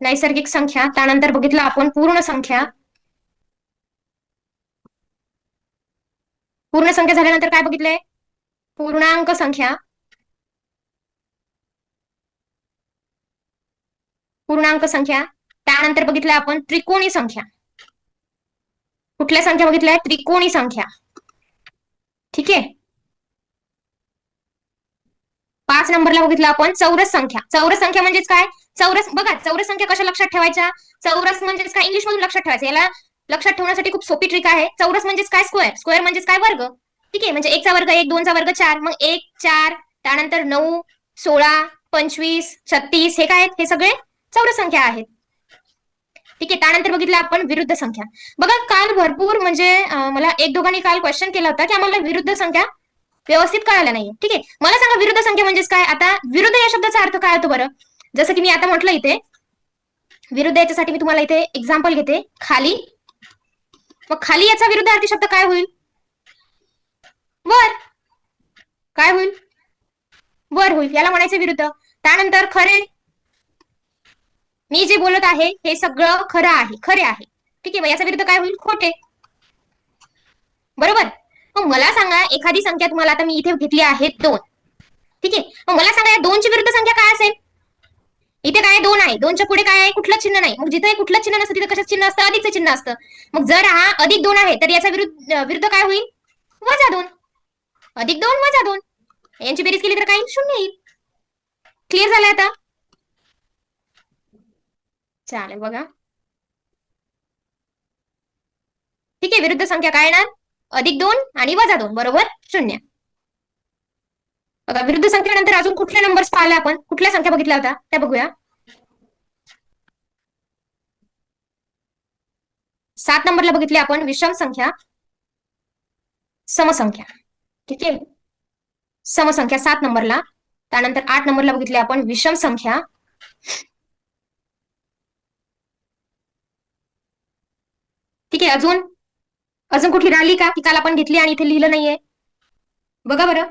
नैसर्गिक संख्या त्यानंतर बघितलं आपण पूर्ण संख्या. पूर्ण संख्या झाल्यानंतर काय बघितलंय? पूर्णांक संख्या. पूर्णांक संख्या. त्यानंतर बघितलं आपण त्रिकोणी संख्या. कुठल्या संख्या बघितल्या? त्रिकोणी संख्या. ठीक? आहे पाच नंबरला बघितलं आपण चौरस संख्या. चौरस संख्या म्हणजेच काय? चौरस बघा चौरस संख्या कशा लक्षात ठेवायच्या? चौरस म्हणजेच काय? इंग्लिश मधून लक्षात ठेवायचं. याला लक्षात ठेवण्यासाठी खूप सोपी ट्रिक आहे. चौरस म्हणजेच काय? स्क्वेअर स्क्वेअर म्हणजेच काय? वर्ग. ठीक आहे? म्हणजे एकचा वर्ग एक दोनचा वर्ग चार. मग एक चार त्यानंतर नऊ सोळा पंचवीस छत्तीस हे काय आहेत? हे सगळे चौरस संख्या आहेत. ठीक आहे? त्यानंतर बघितलं आपण विरुद्ध संख्या. बघा काल भरपूर म्हणजे मला एक दोघांनी काल क्वेश्चन केला होता की आम्हाला विरुद्ध संख्या व्यवस्थित कळाल्या नाही ठीक आहे? मला सांगा विरुद्ध संख्या म्हणजेच काय? आता विरुद्ध या शब्दाचा अर्थ काय होतो बरं? जसं की मी आता म्हटलं इथे विरुद्ध याच्यासाठी मी तुम्हाला इथे एक्झाम्पल घेते. खाली. मग खाली याचा विरुद्ध अर्थी शब्द काय होईल? वर. काय होईल? वर होईल. याला म्हणायचं विरुद्ध. त्यानंतर खरे. मी जे बोलत आहे हे सगळं खरं आहे. खरे आहे. ठीक आहे याचा विरुद्ध काय होईल? खोटे. बरोबर? मग मला सांगा एखादी संख्या तुम्हाला आता मी इथे घेतली आहे दोन. ठीक आहे? मग मला सांगा या दोनची विरुद्ध संख्या काय असेल? इथे काय? दोन आहे. दोनच्या पुढे काय आहे? कुठलं चिन्ह नाही. मग जिथे कुठलं चिन्ह नसतं तिथे कशाचं चिन्ह असतं? अधिकचं चिन्ह असतं. मग जर हा अधिक दोन आहे तर याचा विरुद्ध विरुद्ध काय होईल? वजा दोन. अधिक दोन वजा दोन. यांची बेरीज केली तर काय शून्य येईल. क्लिअर झालं आता? चालेल बघा. ठीक आहे विरुद्ध संख्या काय येणार? अधिक दोन आणि वजा दोन. बरोबर? शून्य. बघा विरुद्ध संख्येनंतर अजून कुठले नंबर्स पाहिले आपण? कुठल्या संख्या बघितल्या होत्या? त्या बघूया. सात नंबरला बघितली आपण विषम संख्या समसंख्या. ठीक आहे? समसंख्या सात नंबरला त्यानंतर आठ नंबरला बघितली आपण विषम संख्या. ठीक आहे अजून? अजून कुठली राहिली का? की काल आपण घेतली आणि इथे लिहिलं नाहीये. बघा बरं.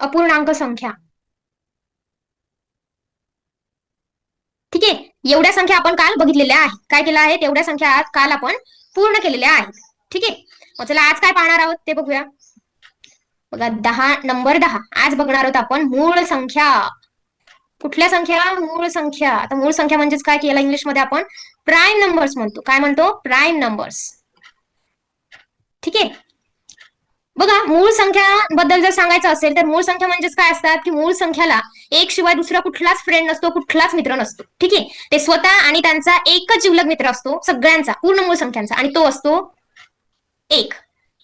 अपूर्णांक संख्या. ठीक आहे? एवढ्या संख्या आपण काल बघितलेल्या आहेत. काय केलं आहे? तेवढ्या संख्या आज काल आपण पूर्ण केलेल्या आहेत. ठीक आहे? चला आज काय पाहणार आहोत ते बघूया. बघा दहा नंबर दहा. आज बघणार आहोत आपण मूळ संख्या. कुठल्या संख्या? मूळ संख्या. आता मूळ संख्या म्हणजेच काय? केलं इंग्लिशमध्ये आपण प्राईम नंबर्स म्हणतो. काय म्हणतो? प्राईम नंबर्स ठीक आहे? बघा मूळ संख्या बद्दल जर सांगायचं असेल तर मूळ संख्या म्हणजेच काय असतात? की मूळ संख्याला एक शिवाय दुसरा कुठलाच फ्रेंड नसतो कुठलाच मित्र नसतो. ठीक आहे? ते स्वतः आणि त्यांचा एकच जीवलग मित्र असतो सगळ्यांचा पूर्ण मूळ संख्यांचा. आणि तो असतो एक.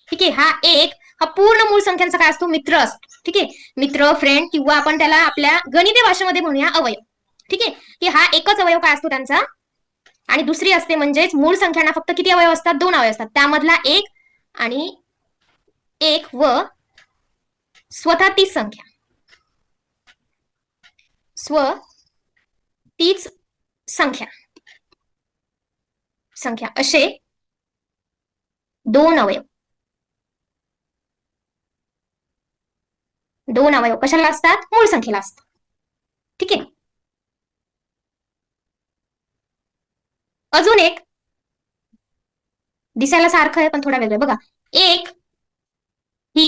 ठीक आहे? हा एक हा पूर्ण मूळ संख्यांचा काय असतो? मित्र असतो. ठीक आहे? मित्र फ्रेंड किंवा आपण त्याला आपल्या गणिती भाषेमध्ये म्हणूया अवयव. ठीक आहे? की हा एकच अवयव काय असतो त्यांचा? आणि दुसरी असते म्हणजेच मूळ संख्यांना फक्त किती अवयव असतात? दोन अवयव असतात. त्यामधला एक आणि एक व स्वतः तीच संख्या. स्व तीच संख्या. संख्या असे दोन अवयव. दोन अवयव कशाला असतात? मूळ संख्येला असतात. ठीक आहे? अजून एक. दिसायला सारखं आहे पण थोडा वेगळं बघा. एक ही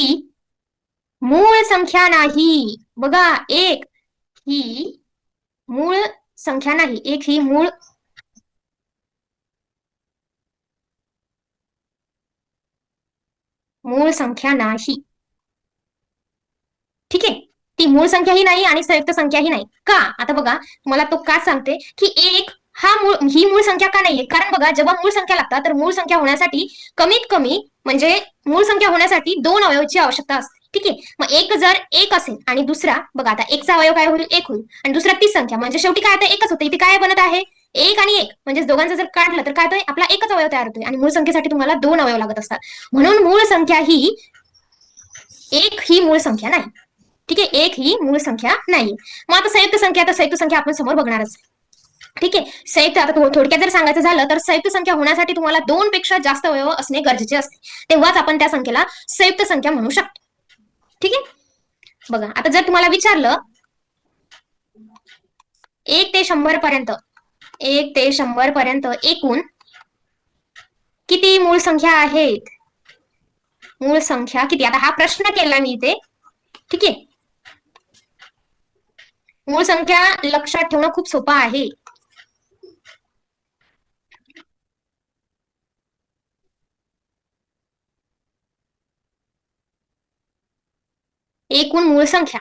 मूळ संख्या नाही. बघा एक ही मूळ संख्या नाही. एक ही मूळ मूळ संख्या नाही. ठीक आहे? ती मूळ संख्याही नाही आणि संयुक्त संख्याही नाही. का? आता बघा मला तो का सांगते की एक हा मूळ ही मूळ संख्या का नाहीये? कारण बघा जेव्हा मूळ संख्या लागतात तर मूळ संख्या होण्यासाठी कमीत कमी म्हणजे मूळ संख्या होण्यासाठी दोन अवयवची आवश्यकता असते. ठीक आहे? मग एक जर एक असेल आणि दुसरा बघा आता एकचा अवयव काय होईल? एक होईल. आणि दुसरा तीस संख्या. म्हणजे शेवटी काय आता एकच होतं. इथे काय बनत आहे? एक आणि एक. म्हणजे दोघांचं जर काढलं तर काय होतंय? आपला एकच अवयव तयार होतोय. आणि मूळ संख्येसाठी तुम्हाला दोन अवयव लागत असतात. म्हणून मूळ संख्या ही एक ही मूळ संख्या नाही. ठीक आहे? एक ही मूळ संख्या नाही. मग आता संयुक्त संख्या. तर संयुक्त संख्या आपण समोर बघणारच. ठीक आहे? संयुक्त आता थोडक्यात जर सांगायचं झालं तर संयुक्त संख्या होण्यासाठी तुम्हाला दोन पेक्षा जास्त अवयव असणे गरजेचे असते. तेव्हाच आपण त्या संख्येला संयुक्त संख्या म्हणू शकतो. ठीक आहे? बघा आता जर तुम्हाला विचारलं एक ते शंभर पर्यंत एक ते शंभर पर्यंत एकूण किती मूळ संख्या आहेत? मूळ संख्या किती? आता हा प्रश्न केला मी इथे. ठीक आहे? मूळ संख्या लक्षात ठेवणं खूप सोपं आहे. एकूण मूळ संख्या.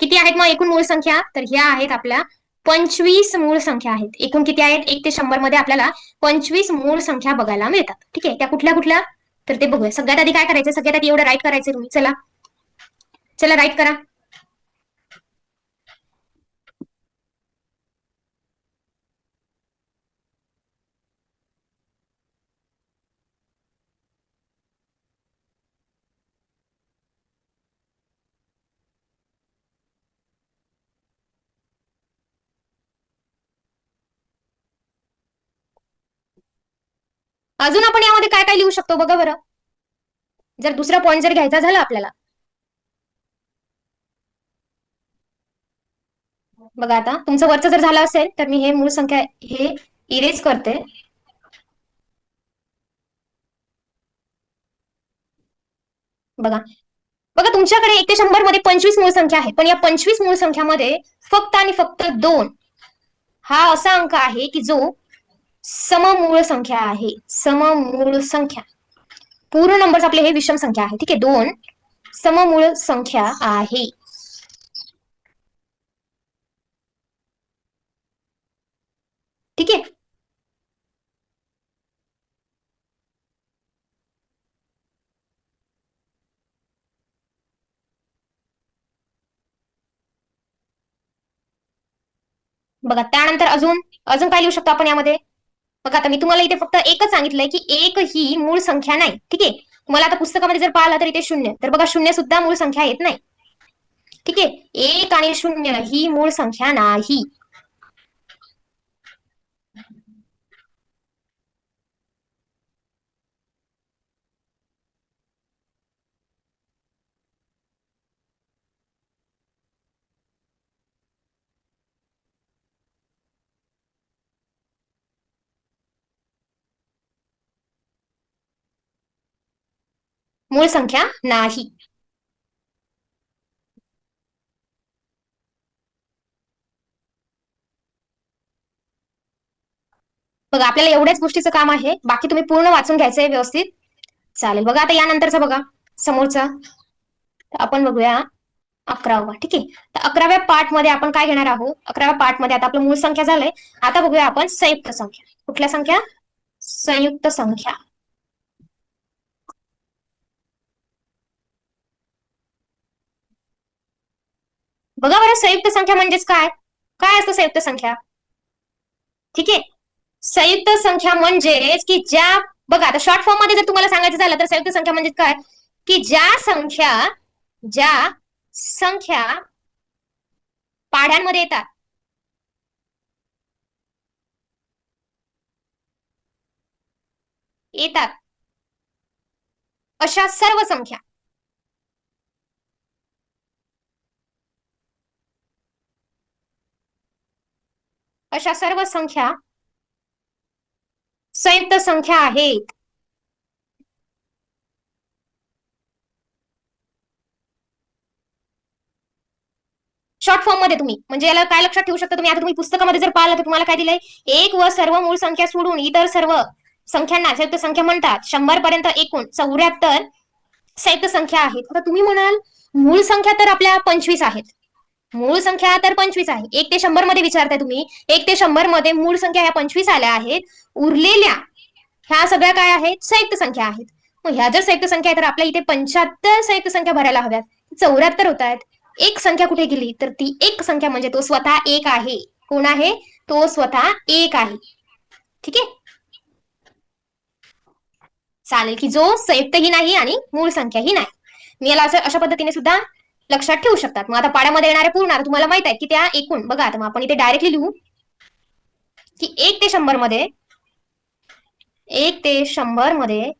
किती आहेत मग एकूण मूळ संख्या? तर ह्या आहेत आपल्या पंचवीस मूळ संख्या आहेत. एकूण किती आहेत? एक ते शंभरमध्ये आपल्याला पंचवीस मूळ संख्या बघायला मिळतात. ठीक आहे? त्या कुठल्या कुठल्या? तर ते बघूया. सगळ्यात आधी काय करायचं? सगळ्यात आधी एवढं राईट करायचं तुम्ही. चला. चला राईट करा. अजून आपण यामध्ये काय काय लिहू शकतो बघा बरं. जर दुसरा पॉईंट जर घ्यायचा झाला आपल्याला. बघा आता तुमचं वरचं जर झालं असेल तर मी हे मूळ संख्या हे इरेज करते. बघा. बघा तुमच्याकडे एक ते शंभरमध्ये पंचवीस मूळ संख्या आहे. पण या पंचवीस मूळ संख्यामध्ये फक्त आणि फक्त दोन हा असा अंक आहे की जो सममूळ संख्या आहे. सममूळ संख्या. पूर्ण नंबर आपले हे विषम संख्या आहे. ठीक आहे दोन सममूळ संख्या आहे. ठीक आहे? बघा त्यानंतर अजून अजून काय लिहू शकतो आपण यामध्ये? बघा आता मी तुम्हाला इथे फक्त एकच सांगितलंय की एक ही मूळ संख्या नाही. ठीक आहे? तुम्हाला आता पुस्तकामध्ये जर पाहिलं तर इथे शून्य. तर बघा शून्य सुद्धा मूळ संख्या येत नाही. ठीक आहे? एक आणि शून्य ही मूळ संख्या नाही. मूळ संख्या नाही. बघा आपल्याला एवढ्याच गोष्टीचं काम आहे. बाकी तुम्ही पूर्ण वाचून घ्यायचंय व्यवस्थित. चालेल बघा आता यानंतरचा बघा. समोरचा. आपण बघूया अकरावा ठीक आहे? तर अकराव्या पार्टमध्ये आपण काय घेणार आहोत? अकराव्या पार्टमध्ये आता आपलं मूळ संख्या झालंय. आता बघूया आपण संयुक्त संख्या. कुठल्या संख्या? संयुक्त संख्या. बघा बरं संयुक्त संख्या म्हणजेच काय? काय असतं संयुक्त संख्या? ठीक आहे. संयुक्त संख्या म्हणजेच की ज्या बघा आता शॉर्ट फॉर्ममध्ये जर तुम्हाला सांगायचं झालं तर संयुक्त संख्या म्हणजे काय? की ज्या संख्या ज्या संख्या पाढ्यांमध्ये येतात. येतात. अशा सर्व संख्या. अशा सर्व संख्या संयुक्त संख्या आहेत. शॉर्ट फॉर्ममध्ये तुम्ही म्हणजे याला काय लक्षात ठेवू शकता तुम्ही? आता तुम्ही पुस्तकामध्ये जर पाहिलं तर तुम्हाला काय दिलंय? एक व सर्व मूळ संख्या सोडून इतर सर्व संख्यांना संयुक्त संख्या म्हणतात. शंभर पर्यंत एकूण चौऱ्याहत्तर संयुक्त संख्या आहेत. आता तुम्ही म्हणाल मूळ संख्या तर आपल्या पंचवीस आहेत. मूळ संख्या तर पंचवीस आहे. एक ते शंभरमध्ये विचारताय तुम्ही. एक ते शंभरमध्ये मूळ संख्या ह्या पंचवीस आल्या आहेत. उरलेल्या ह्या सगळ्या काय आहेत? संयुक्त संख्या आहेत. मग ह्या जर संयुक्त संख्या आहे तर आपल्या इथे पंच्याहत्तर संयुक्त संख्या भरायला हव्यात. चौऱ्याहत्तर होत आहेत एक संख्या कुठे गेली? तर ती एक संख्या म्हणजे तो स्वतः एक आहे. कोण आहे? तो स्वतः एक आहे. ठीक आहे? चालेल की जो संयुक्तही नाही आणि मूळ संख्याही नाही. मी याला असं अशा पद्धतीने सुद्धा लक्षात ठेवू शकतात. मग आता पाड्यामध्ये येणारे पूर्ण तुम्हाला माहीत आहे की त्या एकूण बघा आता मग आपण इथे डायरेक्टली लिहू. की एक ते शंभरमध्ये एक ते शंभरमध्ये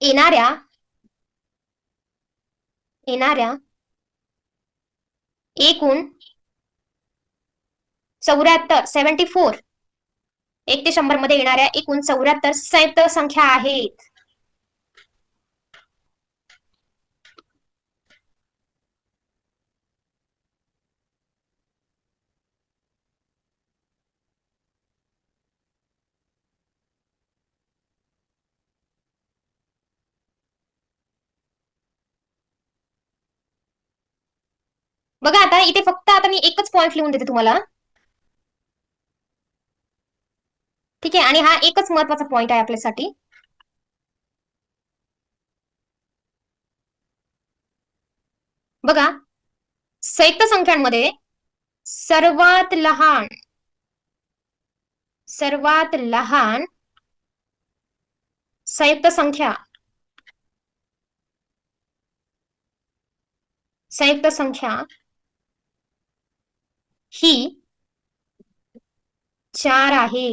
येणाऱ्या येणाऱ्या एकूण चौऱ्याहत्तर सेव्हन्टी फोर एक ते शंभरमध्ये येणाऱ्या एकूण चौऱ्याहत्तर संयुक्त संख्या आहेत. बघा आता इथे फक्त आता मी एकच पॉईंट लिहून देते तुम्हाला. ठीक आहे? आणि हा एकच महत्त्वाचा पॉईंट आहे आपल्यासाठी. बघा संयुक्त संख्यांमध्ये सर्वात लहान सर्वात लहान संयुक्त संख्या संयुक्त संख्या ही चार आहे.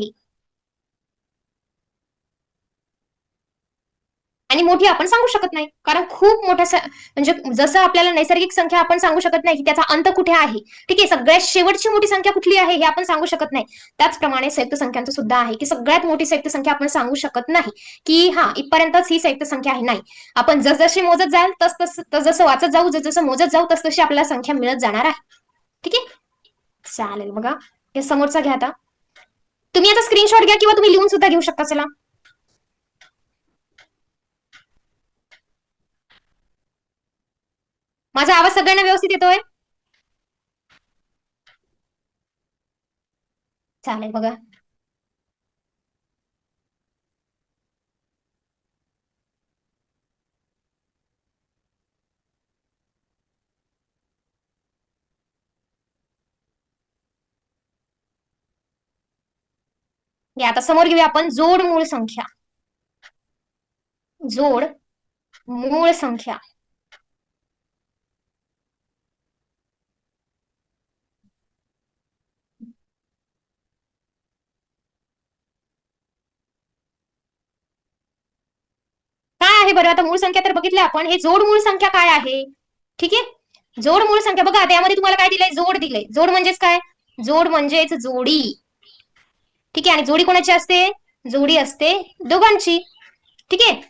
आणि मोठी आपण सांगू शकत नाही. कारण खूप मोठ्या म्हणजे जसं आपल्याला नैसर्गिक संख्या आपण सांगू शकत नाही की त्याचा अंत कुठे आहे? ठीक आहे सगळ्यात शेवटची मोठी संख्या कुठली आहे हे आपण सांगू शकत नाही. त्याचप्रमाणे संयुक्त संख्यांचं सुद्धा आहे की सगळ्यात मोठी संयुक्त संख्या आपण सांगू शकत नाही. की हा इथपर्यंतच ही संयुक्त संख्या आहे नाही. आपण जसजशी मोजत जाल तस तस जसं वाचत जाऊ जसं मोजत जाऊ तस तशी आपल्याला संख्या मिळत जाणार आहे. ठीक आहे? चालेल बघा हे समोरचा घ्या आता. तुम्ही याचा स्क्रीनशॉट घ्या किंवा तुम्ही लिहून सुद्धा घेऊ शकता चला. माझा आवाज सगळ्यांना व्यवस्थित येतोय? चालेल बघा. आता समोर घेऊया आपण. जोड मूळ संख्या. जोड मूळ संख्या. काय आहे बरं? आता मूळ संख्या तर बघितली आपण. हे जोड मूळ संख्या काय आहे? ठीक आहे? जोड मूळ संख्या बघा. त्यामध्ये तुम्हाला काय दिलंय? जोड दिलंय. जोड म्हणजेच काय? जोड म्हणजेच जोडी. ठीक आहे? आणि जोडी कोणाची असते? जोडी असते दोघांची. ठीक आहे?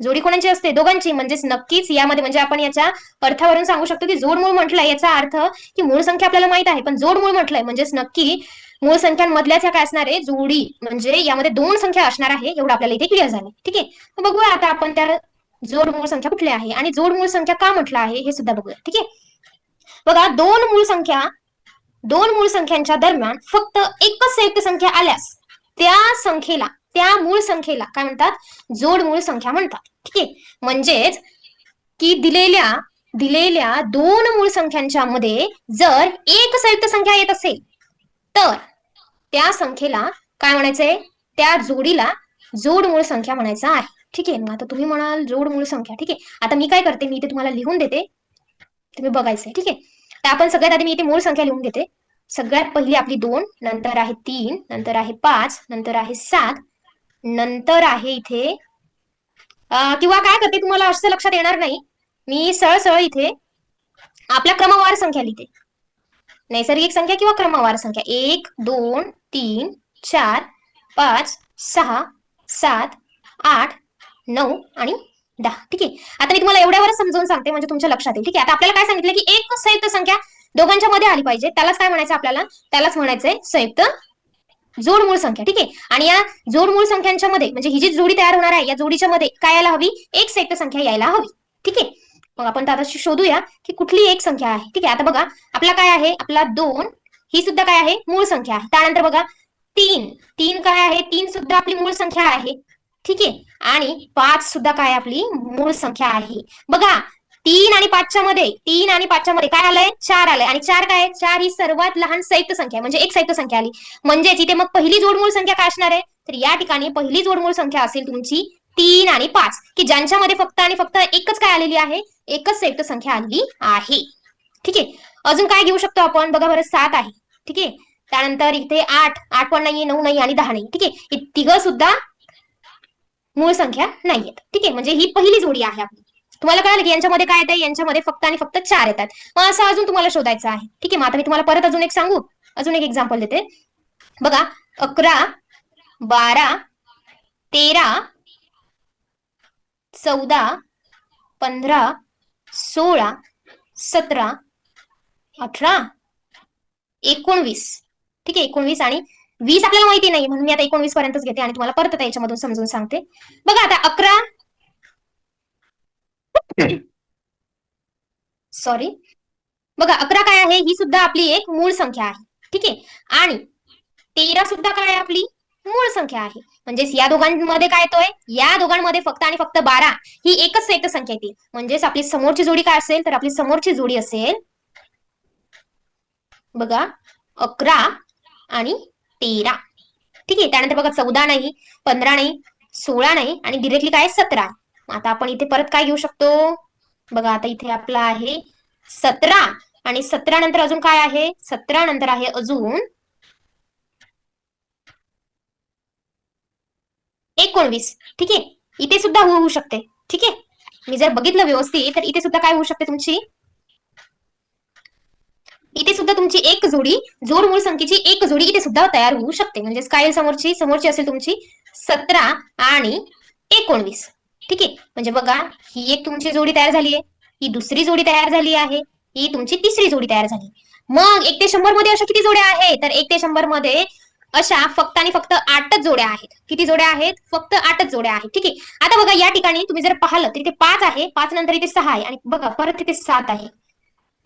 जोडी कोणाची असते? दोघांची. म्हणजेच नक्कीच यामध्ये म्हणजे आपण याच्या अर्थावरून सांगू शकतो की जोड मूळ म्हटलंय. याचा अर्थ की मूळ संख्या आपल्याला माहीत आहे पण जोड मूळ म्हटलंय. म्हणजेच नक्की मूळ संख्यांमधल्याच काय असणार आहे? जोडी. म्हणजे यामध्ये दोन संख्या असणार आहे एवढं आपल्याला इथे क्लिअर झालं ठीक आहे? बघूया आता आपण त्या जोड मूळ संख्या कुठल्या आहे आणि जोड मूळ संख्या का म्हटलं आहे हे सुद्धा बघूया. ठीक आहे? बघा दोन मूळ संख्या दोन मूळ संख्यांच्या दरम्यान फक्त एकच संयुक्त संख्या आल्यास त्या संख्येला त्या मूळ संख्येला काय म्हणतात? जोड मूळ संख्या म्हणतात. ठीक आहे? म्हणजेच की दिलेल्या दिलेल्या दोन मूळ संख्यांच्या मध्ये जर एक संयुक्त संख्या येत असेल तर त्या संख्येला काय म्हणायचंय? त्या जोडीला जोड मूळ संख्या म्हणायचं आहे. ठीक आहे? मग आता तुम्ही म्हणाल जोड मूळ संख्या. ठीक आहे? आता मी काय करते? मी इथे तुम्हाला लिहून देते. तुम्ही बघायचंय. ठीक आहे? तर आपण सगळ्यात आधी मी इथे मूळ संख्या लिहून घेते. सगळ्यात पहिली आपली दोन नंतर आहे तीन नंतर आहे पाच नंतर आहे सात नंतर आहे इथे किंवा काय करते तुम्हाला असं लक्षात येणार नाही. मी सरळ सरळ इथे आपल्या क्रमवार संख्या लिहिते. नैसर्गिक संख्या किंवा क्रमवार संख्या. एक दोन तीन चार पाच सहा सात आठ नऊ आणि दहा ठीक आहे. आता मी तुम्हाला एवढ्यावरच समजावून सांगते म्हणजे तुमच्या लक्षात येईल ठीक आहे. आता आपल्याला काय सांगितलं की एक संयुक्त संख्या दोघांच्या मध्ये आली पाहिजे. त्यालाच काय म्हणायचं आपल्याला? त्यालाच म्हणायचंय संयुक्त जोड मूळ संख्या ठीक आहे. आणि या जोड मूळ संख्यांच्या मध्ये म्हणजे ही जी जोडी तयार होणार आहे या जोडीच्या मध्ये काय यायला हवी? एक संयुक्त संख्या यायला हवी ठीक आहे. मग आपण आता शोधूया की कुठली एक संख्या आहे ठीक आहे. आता बघा आपला काय आहे? आपला दोन ही सुद्धा काय आहे? मूळ संख्या आहे. त्यानंतर बघा तीन तीन काय आहे? तीन सुद्धा आपली मूळ संख्या आहे. ठीक? आहे आणि पाच सुद्धा काय आपली मूळ संख्या आहे. बघा तीन आणि पाचच्या मध्ये तीन आणि पाचच्या मध्ये काय आलंय? चार आलंय. आणि चार काय? चार ही सर्वात लहान संयुक्त संख्या म्हणजे एक संयुक्त संख्या आली. म्हणजेच इथे मग पहिली जोडमूळ संख्या काय असणार आहे? तर या ठिकाणी पहिली जोडमूळ संख्या असेल तुमची तीन आणि पाच. की ज्यांच्यामध्ये फक्त आणि फक्त एकच काय आलेली आहे? एकच संयुक्त संख्या आलेली आहे. ठीक? आहे अजून काय घेऊ शकतो आपण? बघा बरं सात आहे. ठीक? आहे त्यानंतर इथे आठ. आठ पण नाहीये नऊ नाही आणि दहा नाही ठीक? आहे तिघ सुद्धा मूळ संख्या नाहीयेत. ठीक आहे? म्हणजे ही पहिली जोडी आहे आपली. तुम्हाला कळालं की यांच्यामध्ये काय येतं यांच्यामध्ये फक्त आणि फक्त चार येतात. मग असं अजून तुम्हाला शोधायचं आहे. ठीक आहे? मग आता मी तुम्हाला परत अजून एक सांगू. अजून एक एक्झाम्पल देते. बघा अकरा बारा तेरा चौदा पंधरा सोळा सतरा अठरा एकोणवीस. ठीक आहे? एकोणवीस आणि वीस आपल्याला माहिती नाही म्हणून मी आता एकोणवीस पर्यंतच घेते आणि तुम्हाला परत याच्यामधून समजून सांगते. बघा आता अकरा. सॉरी बघा अकरा काय आहे? ही सुद्धा आपली एक मूळ संख्या आहे. ठीक आहे? आणि तेरा सुद्धा काय आहे आपली? मूळ संख्या आहे. म्हणजेच या दोघांमध्ये काय येतोय? या दोघांमध्ये फक्त आणि फक्त बारा ही एकच एक संख्या येते. म्हणजेच आपली समोरची जोडी काय असेल? तर आपली समोरची जोडी असेल बघा अकरा आणि तेरा. ठीक आहे त्यानंतर बघा चौदा नाही पंधरा नाही सोळा नाही आणि डिरेक्टली काय सतरा. आता आपण इथे परत काय घेऊ शकतो? बघा आता इथे आपला आहे सतरा. आणि सतरा नंतर अजून काय आहे? सतरा नंतर आहे अजून एकोणवीस. ठीक आहे इथे सुद्धा होऊ शकते. ठीक आहे मी जर बघितलं व्यवस्थित तर इथे सुद्धा काय होऊ शकते तुमची? सुद्धा तुमची एक जोडी जोड मूळ संख्येची एक जोडी इथे सुद्धा तयार होऊ शकते. म्हणजेच काय समोरची समोरची असेल तुमची सतरा आणि एकोणवीस. ठीक? आहे म्हणजे बघा ही एक तुमची जोडी तयार झाली आहे. ही दुसरी जोडी तयार झाली आहे. ही तुमची तिसरी जोडी तयार झाली. मग एक ते शंभरमध्ये अशा किती जोड्या आहेत? तर एक ते शंभरमध्ये अशा फक्त आणि फक्त आठच जोड्या आहेत. किती जोड्या आहेत? फक्त आठच जोड्या आहेत. ठीक? आहे आता बघा या ठिकाणी तुम्ही जर पाहिलं तर इथे पाच आहे. पाच नंतर इथे सहा आहे. आणि बघा परत इथे सात आहे.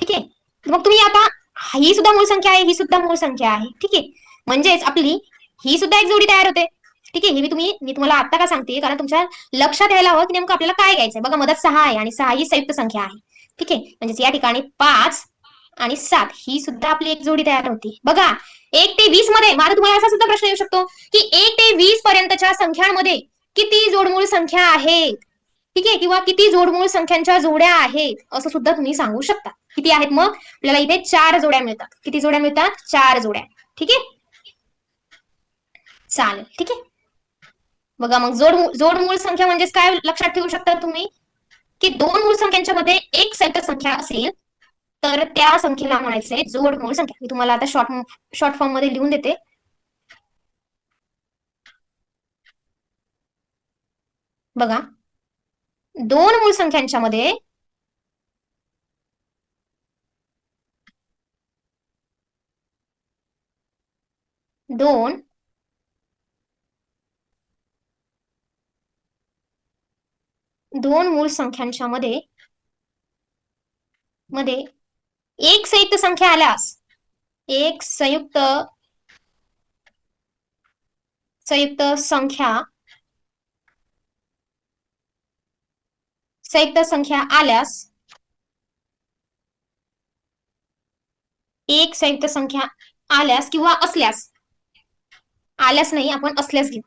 ठीक? आहे मग तुम्ही आता ही सुद्धा मूळ संख्या आहे ही सुद्धा मूळ संख्या आहे. ठीक आहे? म्हणजेच आपली ही सुद्धा एक जोडी तयार होते. ठीक आहे? हे मी तुम्ही मी तुम्हाला आता का सांगते? कारण तुमच्या लक्षात यायला हवं की नेमकं आपल्याला काय घ्यायचंय. बघा मदत सहा आहे आणि सहा ही संयुक्त संख्या आहे. ठीक आहे? म्हणजेच या ठिकाणी पाच आणि सात ही सुद्धा आपली एक जोडी तयार होती. बघा एक ते वीसमध्ये माझा तुम्हाला असा सुद्धा प्रश्न येऊ शकतो की एक ते वीस पर्यंतच्या संख्यांमध्ये किती जोडमूळ संख्या आहेत? ठीक आहे? किंवा किती जोडमूळ संख्यांच्या जोड्या आहेत? असं सुद्धा तुम्ही सांगू शकता. किती आहेत मग? आपल्याला इथे चार जोड्या मिळतात. किती जोड्या मिळतात? चार जोड्या. ठीक आहे? चालेल. ठीक आहे? बघा मग जोड जोड मूळ संख्या म्हणजेच काय लक्षात ठेवू शकता तुम्ही? की दोन मूळ संख्यांच्या मध्ये एक संख्या संख्या असेल तर त्या संख्येला म्हणायचंय जोड मूळ संख्या. मी तुम्हाला आता शॉर्ट शॉर्ट फॉर्ममध्ये लिहून देते. बघा. दोन मूळ संख्यांच्या मध्ये दोन. दोन मूळ संख्यांच्या मध्ये मध्ये एक संयुक्त संख्या आल्यास एक संयुक्त संयुक्त संख्या संयुक्त संख्या आल्यास एक संयुक्त संख्या आल्यास किंवा असल्यास आल्यास नाही आपण असल्यास घेऊ.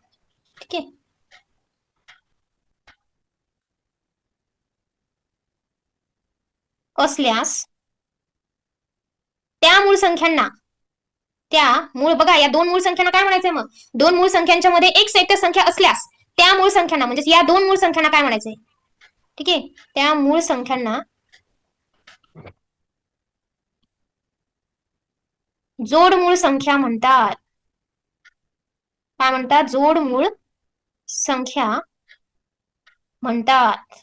ठीक आहे? असल्यास त्या मूळ संख्यांना त्या मूळ बघा या दोन मूळ संख्यांना काय म्हणायचंय मग? दोन मूळ संख्यांच्या मध्ये एक सेक्टर संख्या असल्यास त्या मूळ संख्यांना म्हणजे या दोन मूळ संख्यांना काय म्हणायचंय? ठीक आहे? त्या मूळ संख्यांना जोड मूळ संख्या म्हणतात. काय म्हणतात? जोड मूळ संख्या म्हणतात.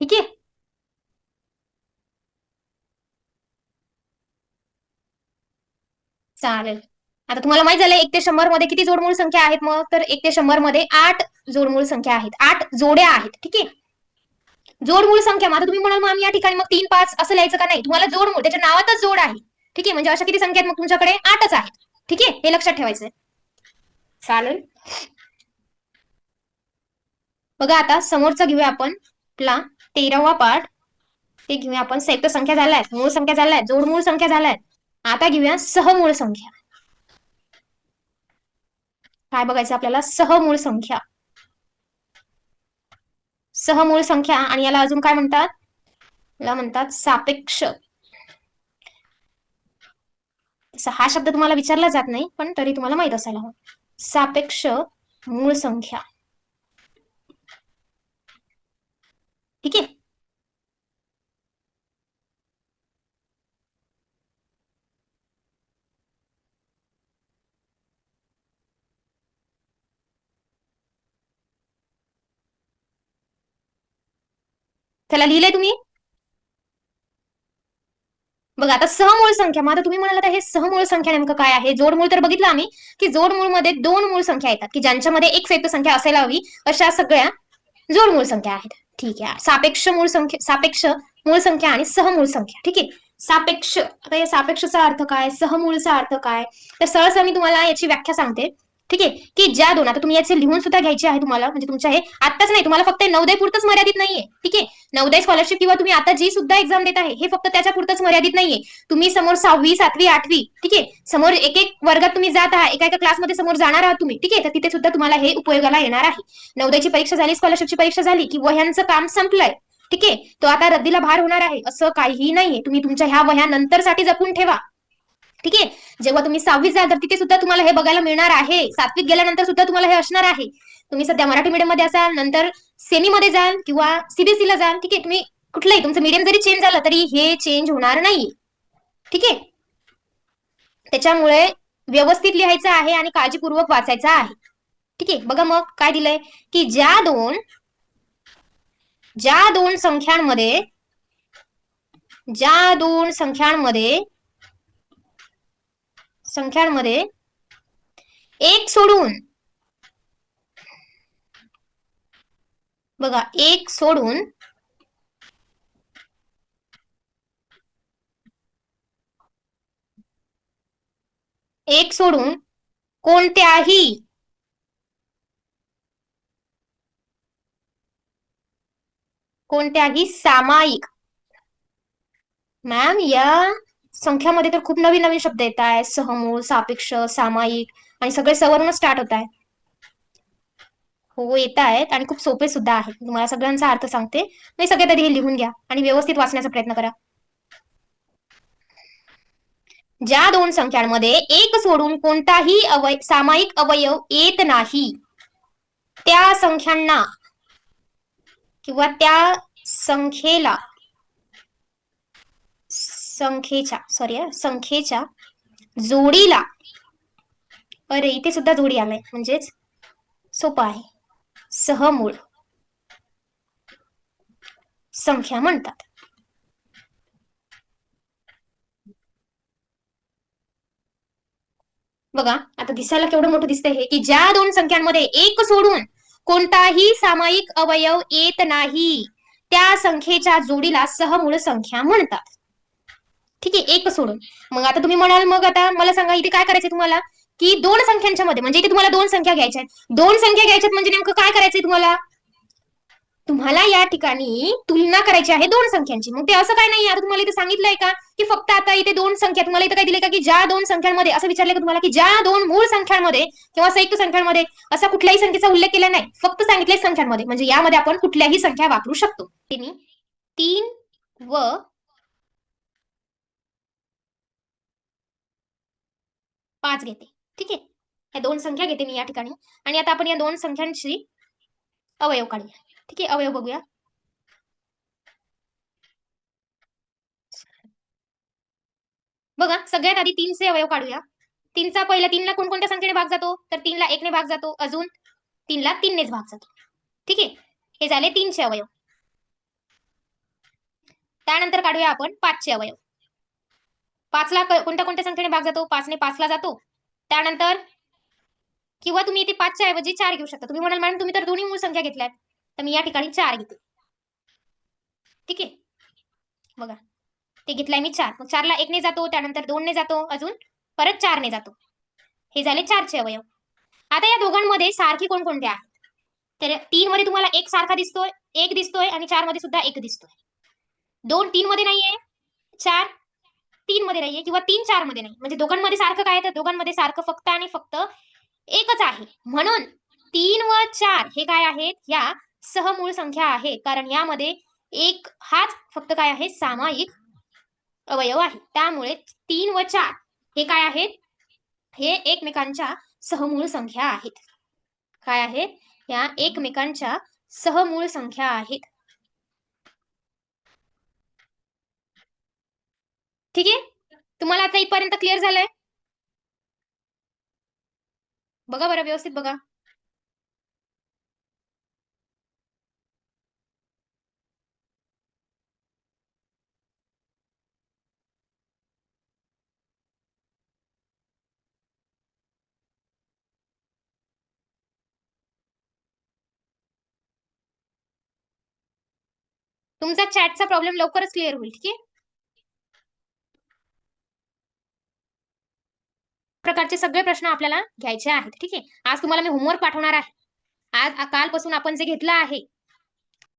ठीक आहे? चालेल. आता तुम्हाला माहीत झालं एक ते शंभरमध्ये किती जोडमूळ संख्या आहेत मग? तर एक ते शंभरमध्ये आठ जोडमूळ संख्या आहेत. आठ जोड्या आहेत. ठीक आहे? जोडमूळ संख्या. आता तुम्ही म्हणाल मग या ठिकाणी मग तीन पाच असं लिहायचं का नाही? तुम्हाला जोडमूळ त्याच्या नावातच जोड आहे. ठीक आहे? म्हणजे अशा किती संख्या आहेत मग तुमच्याकडे? आठच आहेत. ठीक आहे? हे लक्षात ठेवायचंय. चालेल. बघा आता समोरचा घेऊया आपण आपला तेरावा पाठ. ते घेऊया आपण. संयुक्त संख्या झाल्या मूळ संख्या झाल्या जोडमूळ संख्या झाल्या आता घेऊया सहमूळ संख्या. काय बघायचं आपल्याला? सहमूळ संख्या. सहमूळ संख्या आणि याला अजून काय म्हणतात? याला म्हणतात सापेक्ष. हा शब्द तुम्हाला विचारला जात नाही पण तरी तुम्हाला माहीत असायला हवं. सापेक्ष मूळ संख्या. ठीक आहे? त्याला लिहिलंय तुम्ही? बघा आता सहमूळ संख्या मग आता तुम्ही म्हणाला हे सहमूळ संख्या नेमकं काय आहे? जोडमूळ तर बघितलं आम्ही की जोडमूळमध्ये दोन मूळ संख्या येतात की ज्यांच्यामध्ये एक संयुक्त संख्या असायला हवी अशा सगळ्या जोडमूळ संख्या आहेत. ठीक आहे सापेक्ष मूळ संख्या सापेक्ष मूळ संख्या आणि सहमूळ संख्या ठीक आहे? सापेक्ष आता या सापेक्षचा अर्थ काय? सहमूळचा अर्थ काय? तर सहसा मी तुम्हाला याची व्याख्या सांगते. ठीक आहे? की ज्या दोन आता तुम्ही याचे लिहून सुद्धा घ्यायचे आहे तुम्हाला म्हणजे तुमच्या हे आताच नाही तुम्हाला फक्त नवदय पुरतच मर्यादित नाहीये ठीक आहे? नवदय स्कॉलरशिप किंवा तुम्ही आता जी सुद्धा एक्झाम देत आहे हे फक्त त्याच्या पुरतच मर्यादित नाहीये. तुम्ही समोर सहावी सातवी आठवी ठीक आहे? समोर एक एक वर्गात तुम्ही जात आहात एका एका क्लासमध्ये समोर जाणार आहात तुम्ही ठीक आहे? तर तिथे सुद्धा तुम्हाला हे उपयोगाला येणार आहे. नवदयची परीक्षा झाली स्कॉलरशिपची परीक्षा झाली की वह्यांचं काम संपलंय ठीक आहे? तो आता रद्दीला भार होणार आहे असं काहीही नाहीये. तुम्ही तुमच्या ह्या वह्या नंतरसाठी जपून ठेवा. ठीक आहे? जेव्हा तुम्ही सहावीत जाल तर तिथे सुद्धा तुम्हाला हे बघायला मिळणार आहे. सातवीत गेल्यानंतर सुद्धा तुम्हाला हे असणार आहे. तुम्ही सध्या मराठी मीडियममध्ये असाल नंतर सेमी मध्ये जाल किंवा सीबीएसई ला जाल ठीक आहे? तुम्ही कुठलंही तुमचं मीडियम जरी चेंज झालं तरी हे चेंज होणार नाही ठीक आहे? त्याच्यामुळे व्यवस्थित लिहायचं आहे आणि काळजीपूर्वक वाचायचं आहे. ठीक आहे? बघा मग काय दिलंय? की ज्या दोन ज्या दोन संख्यांमध्ये ज्या दोन संख्यांमध्ये संख्यांमध्ये एक सोडून बघा एक सोडून एक सोडून कोणत्याही कोणत्याही सामायिक. मॅम या संख्यामध्ये तर खूप नवीन नवीन शब्द येत आहेत. सहमूळ सापेक्ष सामायिक आणि सगळे सवर्ण स्टार्ट होत आहे हो येत आहेत आणि खूप सोपे सुद्धा आहेत. तुम्हाला सगळ्यांचा अर्थ सांगते. मी सगळे तरी हे लिहून घ्या आणि व्यवस्थित वाचण्याचा प्रयत्न करा. ज्या दोन संख्यांमध्ये एक सोडून कोणताही अवय सामायिक अवयव येत नाही त्या संख्यांना किंवा त्या संख्येला संख्येच्या सॉरी संख्येच्या जोडीला अरे इथे सुद्धा जोडी आलाय म्हणजेच सोपं आहे. सहमूळ. संख्या म्हणतात. बघा आता दिसायला केवढं मोठं दिसतंय हे की ज्या दोन संख्यांमध्ये एक सोडून कोणताही सामायिक अवयव येत नाही त्या संख्येच्या जोडीला सहमूळ संख्या म्हणतात. ठीक आहे एक सोडून. मग आता तुम्ही म्हणाल मग आता मला सांगा इथे काय करायचंय तुम्हाला? की दोन संख्यांच्या मध्ये म्हणजे इथे तुम्हाला दोन संख्या घ्यायच्या आहेत. दोन संख्या घ्यायच्यात म्हणजे नेमकं काय करायचंय तुम्हाला? तुम्हाला या ठिकाणी तुलना करायची आहे दोन संख्यांची. मग ते असं काय नाही आता तुम्हाला इथे सांगितलंय का? की फक्त आता इथे दोन संख्या तुम्हाला इथे काय दिले का? की ज्या दोन संख्यांमध्ये असं विचारलं का तुम्हाला? की ज्या दोन मूळ संख्यांमध्ये किंवा संयुक्त संख्यांमध्ये असा कुठल्याही संख्येचा उल्लेख केला नाही. फक्त सांगितले संख्यांमध्ये. म्हणजे यामध्ये आपण कुठल्याही संख्या वापरू शकतो. तिने तीन व पाच घेते. ठीक आहे? या दोन संख्या घेते मी या ठिकाणी. आणि आता आपण या दोन संख्यांची अवयव काढूया. ठीक आहे? अवयव बघूया. बघा सगळ्यात आधी तीनचे अवयव काढूया. तीनचा पहिला तीनला कोणकोणत्या संख्येने भाग जातो? तर तीनला एकने भाग जातो. अजून तीनला तीननेच भाग जातो. ठीक आहे? हे झाले तीनशे अवयव. त्यानंतर काढूया आपण पाचशे अवयव. पाचला कोणत्या कोणत्या संख्येने भाग जातो? पाचने पाचला जातो. त्यानंतर किंवा तुम्ही इथे पाचच्या ऐवजी चार घेऊ शकता. तुम्ही म्हणाल मॅडम तुम्ही तर दोन्ही मूळ संख्या घेतल्यात. तर मी या ठिकाणी चार घेते. ठीक आहे? बघा. ते घेतलाय मी चार. मग चारला एकने जातो त्यानंतर दोनने जातो अजून परत चारने जातो. हे झाले चारचे अवयव. आता या दोघांमध्ये सारखी कोणकोणते आहेत? तर तीन मध्ये तुम्हाला एक सारखा दिसतोय एक दिसतोय आणि चारमध्ये सुद्धा एक दिसतोय. दोन तीन मध्ये नाहीये. चार तीन मध्ये नाहीये किंवा तीन चारमध्ये नाही म्हणजे दोघांमध्ये सारखं काय तर दोघांमध्ये सारखं फक्त आणि फक्त एकच आहे. म्हणून तीन व चार हे काय आहेत? या सहमूळ संख्या आहे. कारण यामध्ये एक हाच फक्त काय आहे? सामायिक अवयव आहे. त्यामुळे तीन व चार हे काय आहेत? हे एकमेकांच्या सहमूळ संख्या आहेत. काय आहेत? या एकमेकांच्या सहमूळ संख्या आहेत. ठीक आहे? तुम्हाला आता इथपर्यंत क्लिअर झालंय? बघा बरं, व्यवस्थित बघा. तुमचा चॅटचा प्रॉब्लेम लवकरच क्लिअर होईल, ठीक आहे? प्रकारचे सगळे प्रश्न आपल्याला घ्यायचे आहेत. ठीक आहे? आज तुम्हाला मी होमवर्क पाठवणार आहे. आज कालपासून आपण जे घेतलं आहे